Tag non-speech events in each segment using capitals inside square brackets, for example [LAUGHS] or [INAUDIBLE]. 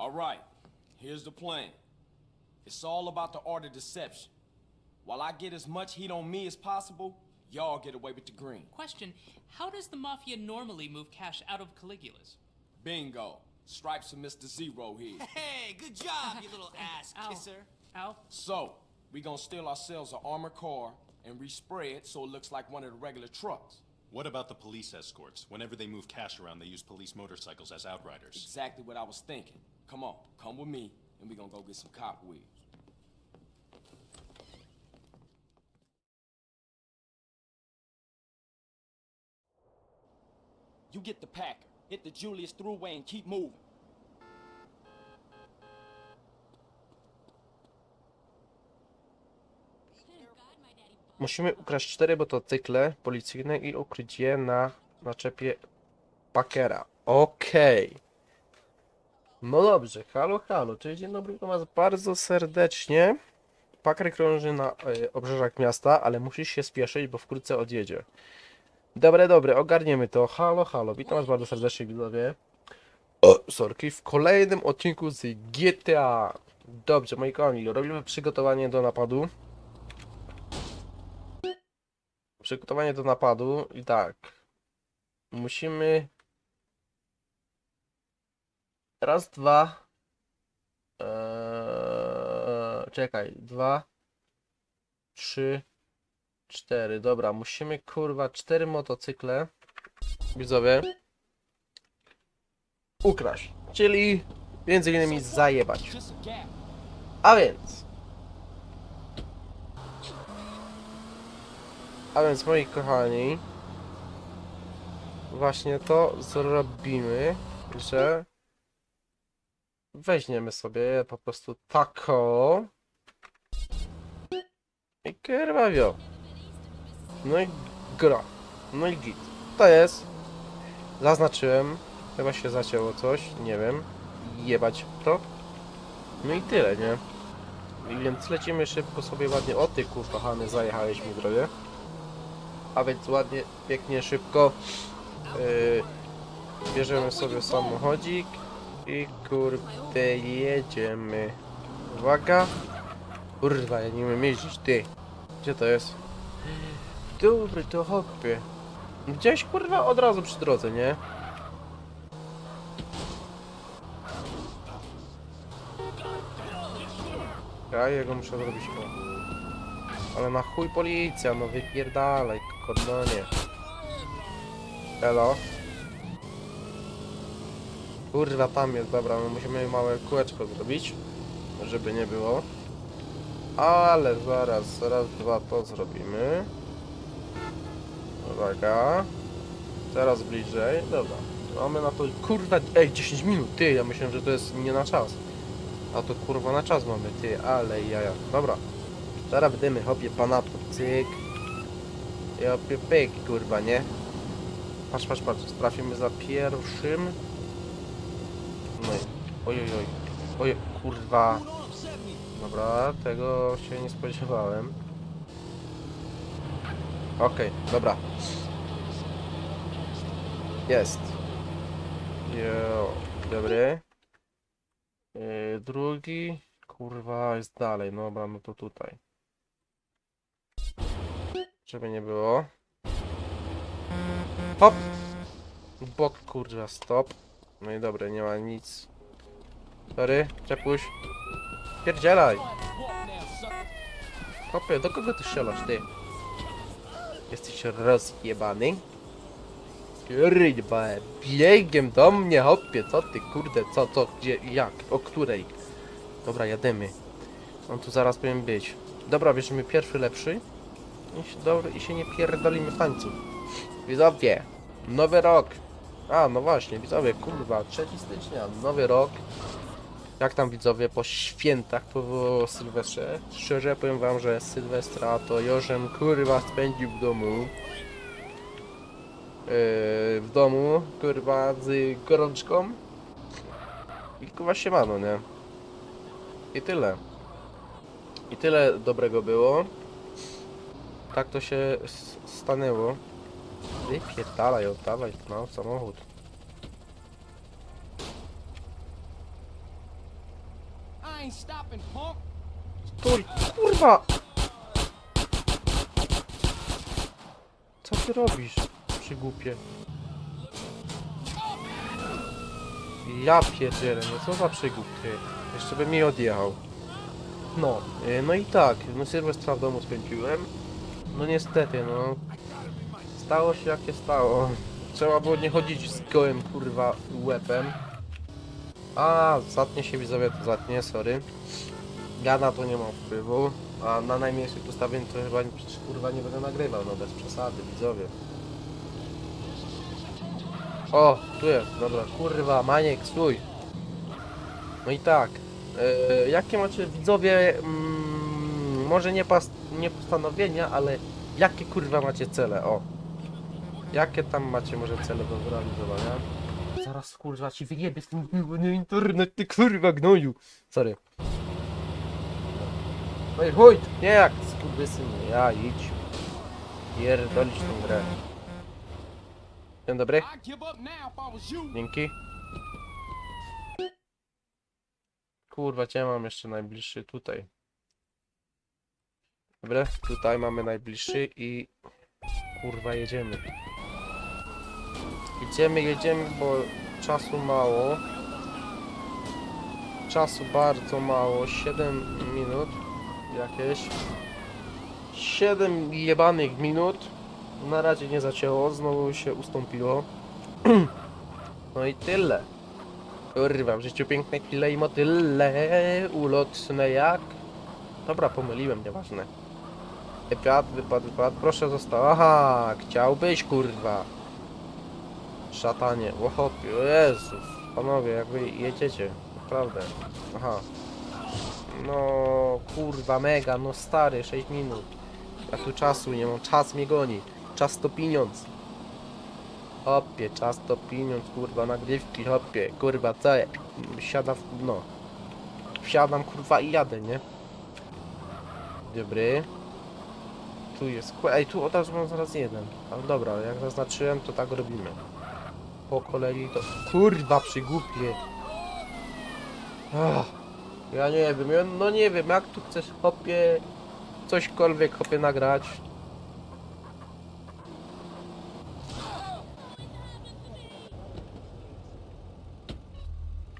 All right, here's the plan. It's all about the art of deception. While I get as much heat on me as possible, y'all get away with the green. Question How does the Mafia normally move cash out of Caligula's? Bingo. Stripes and Mr. Zero here. [LAUGHS] Hey, good job, you little [LAUGHS] ass Ow. kisser. Ow. So, we gonna steal ourselves an armored car and respray it so it looks like one of the regular trucks. What about the police escorts? Whenever they move cash around, they use police motorcycles as outriders. Exactly what I was thinking. Come on, come with me, and we gonna go get some. You get the Packer, hit the Julius Thruway, and keep moving. Musimy ukraść cztery motocykle policyjne i ukryć je na naczepie Packera. Okej. No dobrze, halo, halo. Cześć, dzień dobry, witam was bardzo serdecznie. Packer krąży na e, obrzeżach miasta, ale musisz się spieszyć, bo wkrótce odjedzie. Dobre, dobre, ogarniemy to. Halo, halo, witam was bardzo serdecznie, widzowie. O, sorki, w kolejnym odcinku z GTA. Dobrze, moi kochani, robimy przygotowanie do napadu. Przygotowanie do napadu i tak. Musimy. Raz, dwa. Eee, czekaj. Dwa. Trzy. Cztery. Dobra, musimy kurwa cztery motocykle. Widzowie. Ukraść. Czyli między innymi zajebać. A więc. A więc moi kochani. Właśnie to zrobimy, że weźmiemy sobie po prostu tako i kierwawio. No i gra. No i git. To jest. Zaznaczyłem. Chyba się zacięło coś. Nie wiem. Jebać to. No i tyle, nie? Więc lecimy szybko sobie ładnie. O ty kurwa, zajechałeś mi drogę. A więc ładnie, pięknie, szybko. Yy, bierzemy sobie samochodzik i kurde jedziemy. Uwaga. Kurwa, ja nie umiem jeździć, ty. Gdzie to jest? Dobry, to hopie. Gdzieś kurwa od razu przy drodze, nie? Ja jego muszę zrobić o. Ale na chuj policja, no wypierdalaj, kordonie. Elo. Kurwa, jest, dobra, no musimy małe kółeczko zrobić, żeby nie było. Ale zaraz, raz, dwa, to zrobimy. Uwaga. Teraz bliżej, dobra. Mamy na to, kurwa, ej, 10 minut, ty, ja myślałem, że to jest nie na czas. A to kurwa na czas mamy, ty, ale jaja. Dobra. Teraz będziemy hopie pana cyk. I hopie pyk, kurwa, nie? Patrz, patrz, patrz, trafimy za pierwszym. I, oj, oj, oj. Kurwa. Dobra, tego się nie spodziewałem. Okej, dobra. Jest. Jo, dobry. Yy, drugi, kurwa, jest dalej. No dobra, no to tutaj. Żeby nie było. Hop! Bok, kurwa, stop. No i dobra, nie ma nic. Sorry, czepuś. Pierdzielaj! Hopie, do kogo ty strzelasz, ty? Jesteś rozjebany? Kurwa, biegiem do mnie, hopie, co ty, kurde, co, co, gdzie, jak, o której? Dobra, jademy. On tu zaraz powinien być. Dobra, bierzemy pierwszy lepszy. I się, i się nie pierdolimy w tańcu. Widzowie, nowy rok. A, no właśnie, widzowie, kurwa, 3 stycznia, nowy rok. Jak tam widzowie po świętach, po Sylwestrze? Szczerze powiem wam, że Sylwestra to Jorzem kurwa spędził w domu. Yy, w domu, kurwa, z gorączką. I kurwa siemano, nie? I tyle. I tyle dobrego było. Tak to się stanęło. Wypierdalaj, oddawaj no, samochód. Stój, kurwa! Co ty robisz, przygłupie? Ja pierdzielę, no co za przygłup ty. Jeszcze by mi odjechał. No, y, no i tak, no Sylwestra w domu spędziłem. No niestety, no. Stało się jak się stało. Trzeba było nie chodzić z gołym, kurwa, łepem. A, zatnie się widzowie, to zatnie, sorry. Ja na to nie mam wpływu, a na najmniejszych ustawień to chyba przecież, kurwa nie będę nagrywał, no bez przesady, widzowie. O, tu jest, dobra, kurwa, Maniek, stój. No i tak, e, jakie macie widzowie, mm, może nie, pas, nie postanowienia, ale jakie kurwa macie cele, o. Jakie tam macie może cele do zrealizowania? Zaraz kurwa ci wyjebie z tym internet, ty kurwa gnoju. Sorry. Oj, chuj, nie jak skurwysyn, ja idź. Pierdolić tę grę. Dzień dobry, dzięki. Kurwa, gdzie mam jeszcze najbliższy? Tutaj. Dobra, tutaj mamy najbliższy i... Kurwa, jedziemy. Jedziemy, jedziemy, bo czasu mało. Czasu bardzo mało, 7 minut jakieś. 7 jebanych minut. Na razie nie zacięło, znowu się ustąpiło. [CLEARS THROAT] No i tyle. Kurwa, w życiu piękne chwile i motyle, ulotne jak... Dobra, pomyliłem, nieważne. Wypad, wypad, wypad, proszę został. Aha, chciałbyś, kurwa. Szatanie, łopie, o Jezus. Panowie, jak wy jedziecie, naprawdę. Aha. No, kurwa, mega, no stary, 6 minut. Ja tu czasu nie mam, czas mnie goni. Czas to pieniądz. Hopie, czas to pieniądz, kurwa, nagrywki, hopie, kurwa, co ja? Siadam, w- no. Wsiadam, kurwa, i jadę, nie? Dobry. Tu jest, ej, tu od razu mam zaraz jeden. Ale dobra, jak zaznaczyłem, to tak robimy. Po kolei to... Kurwa, przygłupie. Ja nie wiem, ja, no nie wiem, jak tu chcesz, hopie, cośkolwiek, hopie, nagrać.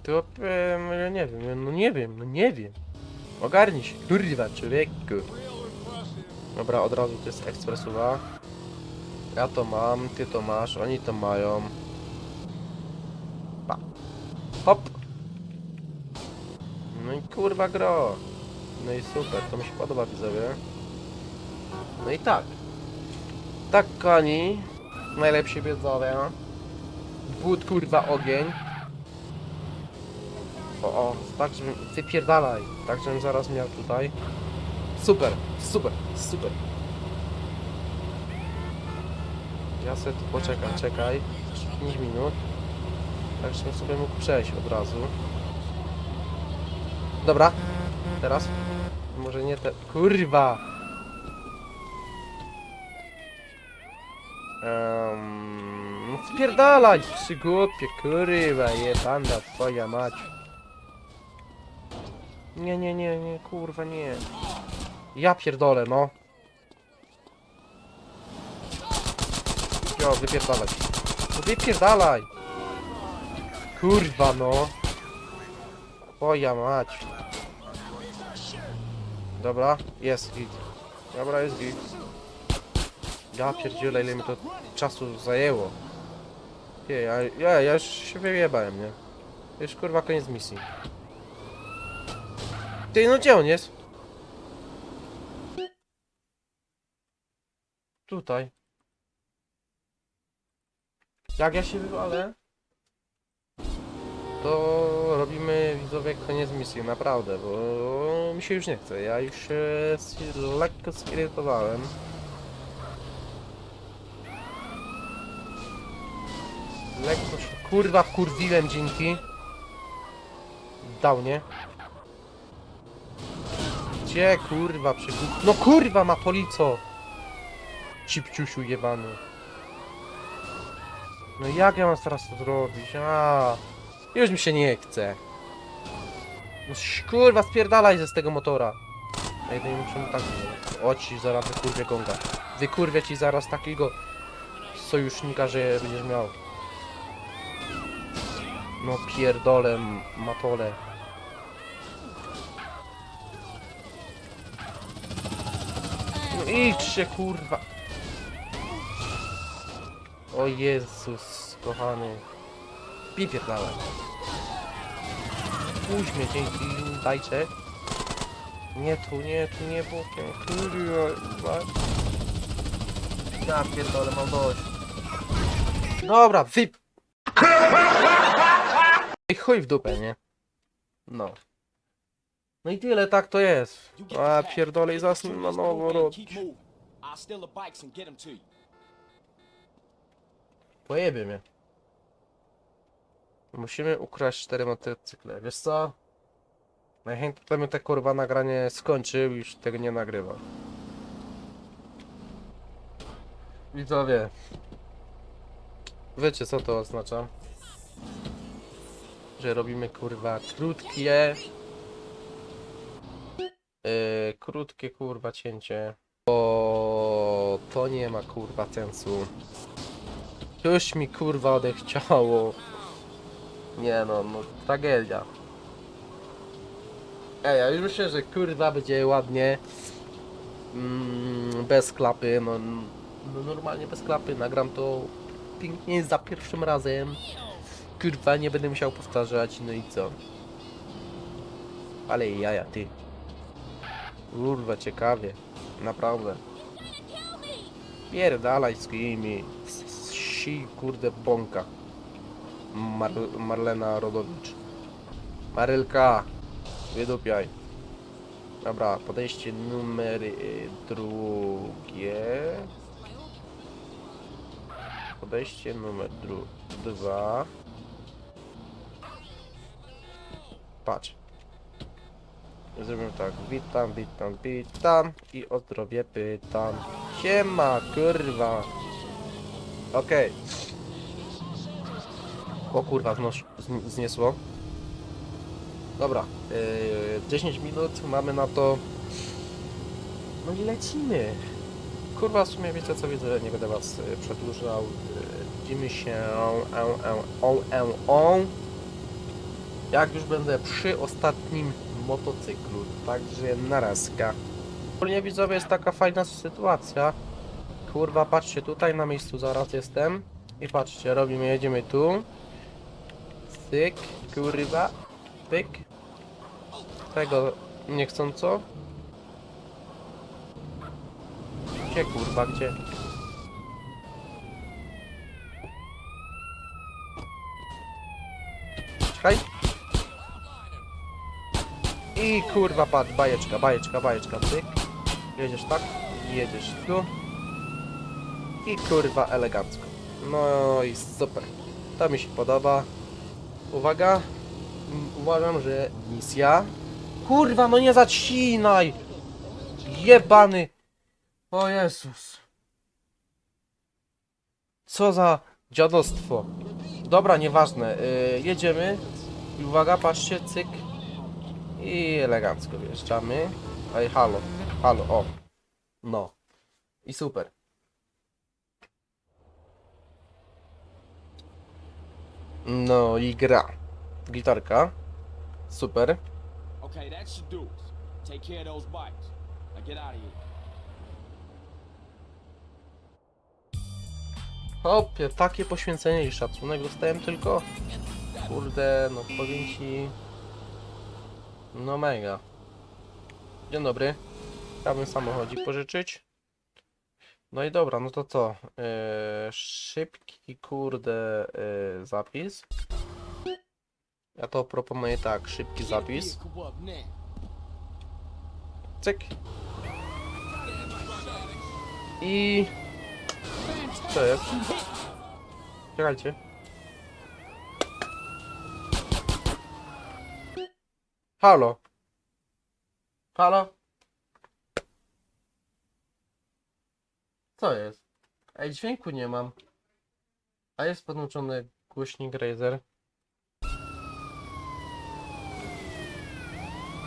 To, ja nie wiem, no nie wiem, no nie wiem. Ogarnij się, kurwa, człowieku. Dobra, od razu to jest ekspresowa. Ja to mam, ty to masz, oni to mają. Pa. Hop. No i kurwa gro. No i super, to mi się podoba widzowie. No i tak. Tak koni. Najlepsi widzowie. Wód kurwa ogień. O, o, tak żebym, wypierdalaj, tak żebym zaraz miał tutaj. Super, super, super. Ja sobie tu poczekam, czekaj, 5 minut. Tak żebym sobie mógł przejść od razu. Dobra, teraz. Może nie te... Kurwa! Um, spierdalaj, przygłupie, kurwa, jebanda twoja mać. Nie, nie, nie, nie, kurwa, nie. Ja pierdolę, no. Jo, wypierdalaj. No wypierdalaj. Kurwa, no. Twoja mać. Dobra, jest git. Dobra, jest git. Ja pierdzielę, ile mi to czasu zajęło. Nie, ja, ja, ja już się wyjebałem, nie? Już kurwa koniec misji. Ty, no gdzie on jest? Tutaj. Jak ja się wywalę, to robimy widzowie koniec misji, naprawdę, bo mi się już nie chce. Ja już się lekko zirytowałem. Lekko się kurwa wkurwiłem dzięki. Dał, nie? Gdzie kurwa przygód... No kurwa ma polico! Cipciusiu jebany. No jak ja mam teraz to zrobić? A, już mi się nie chce. No kurwa, spierdalaj ze z tego motora. Ej, to nie muszę tak... O ci, zaraz wykurwię gonga. Wykurwię ci zaraz takiego sojusznika, że będziesz miał. No pierdolę, matole. No idźcie, kurwa. O Jezus, kochany. Pipierdalaj. Puść mnie, dzięki, dajcie. Nie tu, nie tu, nie bokiem. Kurwa. Ja pierdolę, mam dość. Dobra, wy... I chuj w dupę, nie? No. No i tyle, tak to jest. A pierdolę i to na nowo robić. Keep moving. I'll steal the bikes and get them to you. Pojebie mnie. Musimy ukraść cztery motocykle. Wiesz co? Najchętniej to bym te kurwa nagranie skończył już tego nie nagrywa. Widzowie. Wiecie co to oznacza? Że robimy kurwa krótkie. Yy, krótkie kurwa cięcie. Bo to nie ma kurwa sensu. Już mi kurwa odechciało. Nie no, no tragedia. Ej, ja już myślę, że kurwa będzie ładnie. Mm, bez klapy, no, no normalnie bez klapy. Nagram to pięknie za pierwszym razem. Kurwa, nie będę musiał powtarzać, no i co? Ale jaja, ty. Kurwa, ciekawie. Naprawdę. Pierdalaj z kimi. Si, kurde, bąka. Mar Marlena Rodowicz. Marylka, wydupiaj. Dobra, podejście numer y, drugie. Podejście numer dru dwa. Patrz. Zrobimy tak, witam, witam, witam i o zdrowie pytam. Siema, kurwa. Okej. O kurwa, znos, zn- zniesło. Dobra, yy, 10 minut mamy na to. No i lecimy. Kurwa, w sumie wiecie co widzę, nie będę was y, przedłużał. Y, Widzimy się on, on, on. Jak już będę przy ostatnim motocyklu, także narazka. Ogólnie widzowie jest taka fajna sytuacja. Kurwa, patrzcie, tutaj na miejscu zaraz jestem. I patrzcie, robimy, jedziemy tu. Syk, kurwa, pyk. Tego niechcąco. Gdzie kurwa, gdzie? Czekaj. I kurwa patrz, bajeczka, bajeczka, bajeczka, pyk. Jedziesz tak, jedziesz tu. I kurwa elegancko. No i super. To mi się podoba. Uwaga. Mm, Uważam, że misja. Kurwa, no nie zacinaj! Jebany! O Jezus. Co za dziadostwo. Dobra, nieważne. Yy, jedziemy. I uwaga, patrzcie, cyk. I elegancko wjeżdżamy. Ej, halo, halo, o. No. I super. No i gra. Gitarka. Super. Okay, that should do it. Take care of those bikes. Now get out of here. Hopie, takie poświęcenie i szacunek dostałem tylko. Kurde, no powiem ci. No mega. Dzień dobry. Chciałbym samochodzik pożyczyć. No i dobra, no to co? Yy, szybki, kurde, yy, zapis. Ja to proponuję tak, szybki zapis. Cyk. I... Co jest? Czekajcie. Halo. Halo. Co jest? Ej, dźwięku nie mam. A jest podłączony głośnik Razer.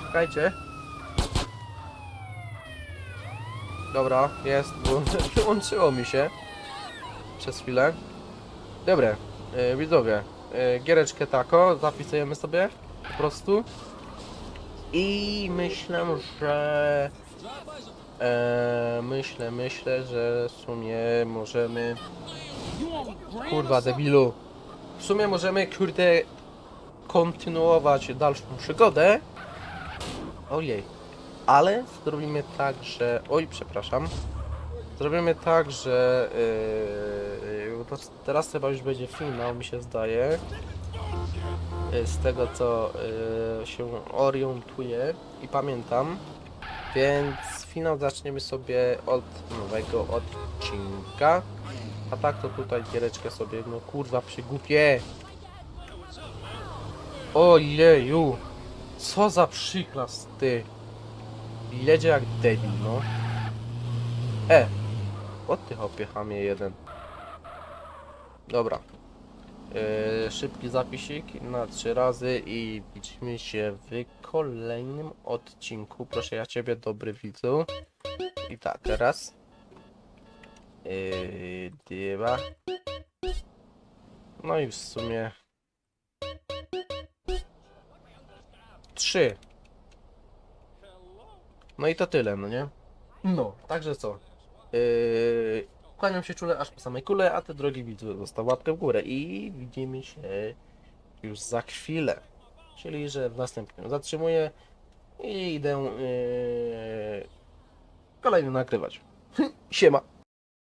Czekajcie. Dobra, jest. Wyłą- [LAUGHS] Wyłączyło mi się. Przez chwilę. Dobre, yy, widzowie. Yy, giereczkę tako, zapisujemy sobie po prostu. I myślę, że... E, myślę, myślę, że w sumie możemy... Kurwa, debilu. W sumie możemy, kurde, kontynuować dalszą przygodę. Ojej. Ale zrobimy tak, że... Oj, przepraszam. Zrobimy tak, że... Yy, teraz chyba już będzie finał, mi się zdaje. Yy, z tego, co yy, się orientuję i pamiętam. Więc finał zaczniemy sobie od nowego odcinka. A tak to tutaj giereczkę sobie, no kurwa przygupie. Ojeju. Co za przyklas ty. Jedzie jak debil, no. E. O ty hopie chamie jeden. Dobra. Yy, szybki zapisik na trzy razy i widzimy się w kolejnym odcinku. Proszę ja ciebie, dobry widzu. I tak, raz. Yy, dwa. No i w sumie... Trzy. No i to tyle, no nie? No, także co? Yy, kłaniam się czule aż po samej kule, a ty drogi widzu zostaw łapkę w górę i widzimy się już za chwilę. Czyli, że w następnym zatrzymuję i idę yy, kolejny nagrywać. [LAUGHS] Siema.